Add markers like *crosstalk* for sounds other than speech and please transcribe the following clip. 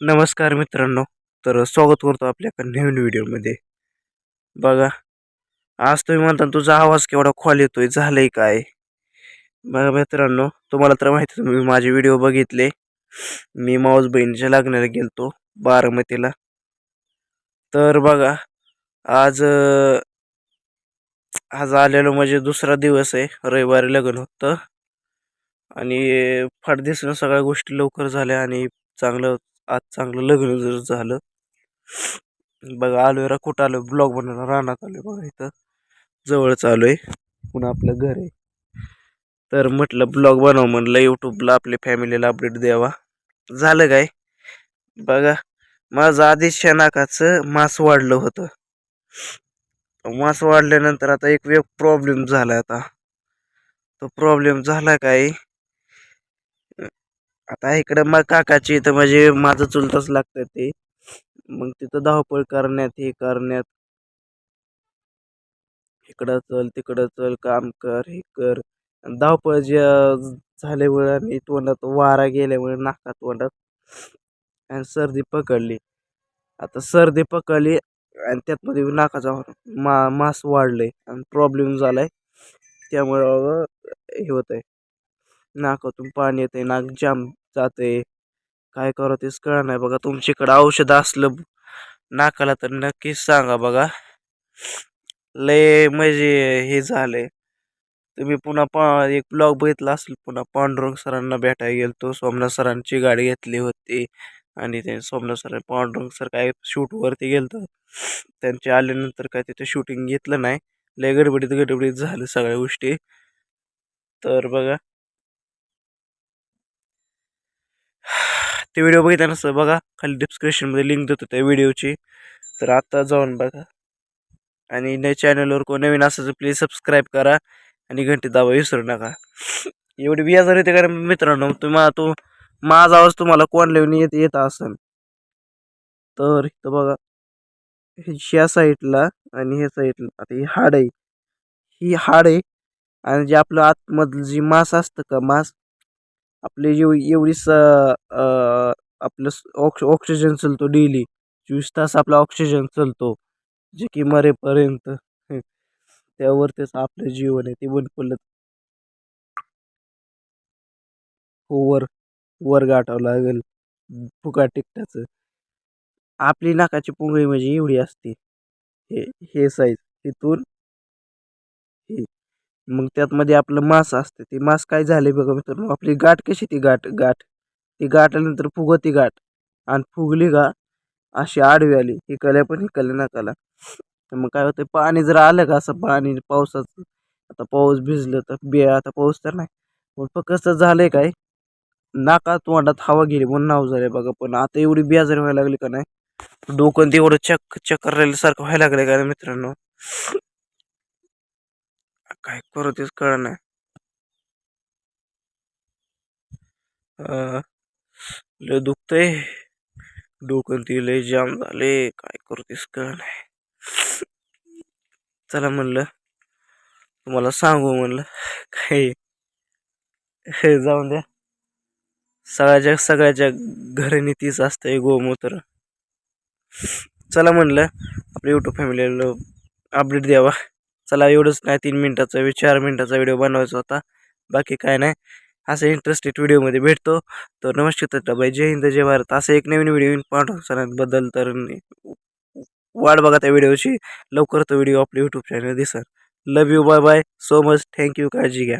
नमस्कार मित्रांनो तर स्वागत करतो आपल्या एका नवीन व्हिडिओमध्ये. बघा आज तुम्ही म्हणता तुझा आवाज केवढा खोल येतोय झालंय काय? बघा मित्रांनो तुम्हाला तर माहिती तुम्ही माझे व्हिडिओ बघितले. मी माऊस बहिणीच्या लग्नाला गेलतो बारामतीला. तर बघा आज आज आलेलो म्हणजे दुसरा दिवस आहे रविवारी लग्न होतं. आणि फाट दिसणं सगळ्या गोष्टी लवकर झाल्या आणि चांगलं आज चांगलं लग्न जर झालं. बघा आलोय कुठं आलो? ब्लॉग बनवणार रानात आलोय बघा इथं. जवळच आलोय. पुन्हा आपलं घर आहे. तर म्हटलं ब्लॉग बनव म्हणलं यूट्यूबला आपल्या फॅमिलीला अपडेट द्यावा. झालं काय? बघा माझं आधीच शनाकाचं मास वाढलं होतं. मास वाढल्यानंतर आता एक वेग प्रॉब्लेम झाला आता. तो प्रॉब्लेम झाला काय? आता इकडं मग काकाची इथं म्हणजे माझं चुलतच लागतं ते. मग तिथं धावपळ करण्यात हे करण्यात. इकडं चल तिकडं चल काम कर हे कर. आणि धावपळ जे झाल्यामुळे आणि तोंडात वारा गेल्यामुळे नाका तोंडात. आणि सर्दी पकडली. आता सर्दी पकडली आणि त्यातमध्ये नाकाचा मा मास वाढले आणि प्रॉब्लेम झालाय. त्यामुळं हे होत आहे नाकातून पाणी येते नाक जाम जाते. काय करा तेच कळ नाही बघा. तुमच्याकडं औषध असलं नाकाला तर नक्कीच सांगा बघा. लय म्हणजे हे झालंय. तुम्ही पुन्हा पा एक ब्लॉग बघितला असेल पुन्हा पांडुरंग सरांना भेटायला गेलतो. सोमनाथ सरांची गाडी घेतली होती. आणि ते सोमनाथ सर पांडुरंग सर काय शूटवरती गेलतं. त्यांचे आल्यानंतर काय तिथे शूटिंग घेतलं नाही. लय गडबडीत गडबडीत झालं सगळ्या गोष्टी. तर बघा. ते व्हिडिओ बघितला नसतं बघा खाली डिस्क्रिप्शनमध्ये लिंक देतो त्या व्हिडिओची तर आत्ता जाऊन बघा. आणि न चॅनलवर कोण नवीन असेल तर प्लीज सबस्क्राईब करा आणि घंटी दाबा विसरू नका. एवढी बियाजर येते कारण मित्रांनो? तुम्हाला तो माझा आवाज तुम्हाला कोण लिहून येत येत असेल? तर इथं बघा. ह्या साईडला आणि ह्या साईडला आता ही हाड आहे. ही हाड आहे. आणि जे आपलं आतमधलं जी मांस असतं का मांस? आपले जेव एवढी स प्लस ऑक्स ऑक्सिजन चालतो डेली चोवीस तास आपला ऑक्सिजन चालतो. जे की मरेपर्यंत. *laughs* त्यावरतीच आपलं जीवन आहे ते बंद पडलं. हो, वर वर गाठावं लागेल. फुका टिकटाचं. आपली नाकाची पुंगळी म्हणजे एवढी असते. हे हे साईज तिथून हे. मग त्यातमध्ये आपलं मांस असते. ते मांस काय झाले बघा मित्रांनो. आपली गाठ कशी ती गाठ गाठ. ती गाठल्यानंतर फुगती गाठ. आणि फुगली का अशी आडवी आली. हिकल्या पण हिकल्या नाकाला. मग काय होतं पाणी जर आलं का असं पाणी पावसाचं आता पाऊस भिजलं तर बे आता पाऊस तर नाही. पण फक्त झालं झालंय काय नाका तोंडात हवा गेली म्हणून नाव झाले बघा. पण आता एवढी बेजार व्हायला लागली का नाही डोकं तेवढं चक चक्कर राहिल्यासारखं व्हायला लागलं का मित्रांनो? काय करू तेच कळ नाही. लय दुखतंय. डोकं ती लय जाम झाले काय करतेस का नाही चला म्हणलं तुम्हाला सांगू म्हणलं काय? हे जाऊन द्या. सगळ्याच्या सगळ्याच्या घरी तीच असतंय गोमूत्र. चला म्हणलं आपल्या यूट्यूब फॅमिलीला अपडेट द्यावा. चला एवढंच नाही तीन मिनटाचा चार मिनटाचा व्हिडिओ बनवायचा होता. बाकी काय नाही. असं इंटरेस्टेड व्हिडिओमध्ये भेटतो. तर नमस्कार बाई जय हिंद जय भारत. असं एक नवीन व्हिडिओ पाठवून सणांबद्दल तर वाट बघा त्या व्हिडिओची लवकर तो व्हिडिओ आपल्या यूट्यूब चॅनल दिसत love you bye bye so much thank you काळजी घ्या.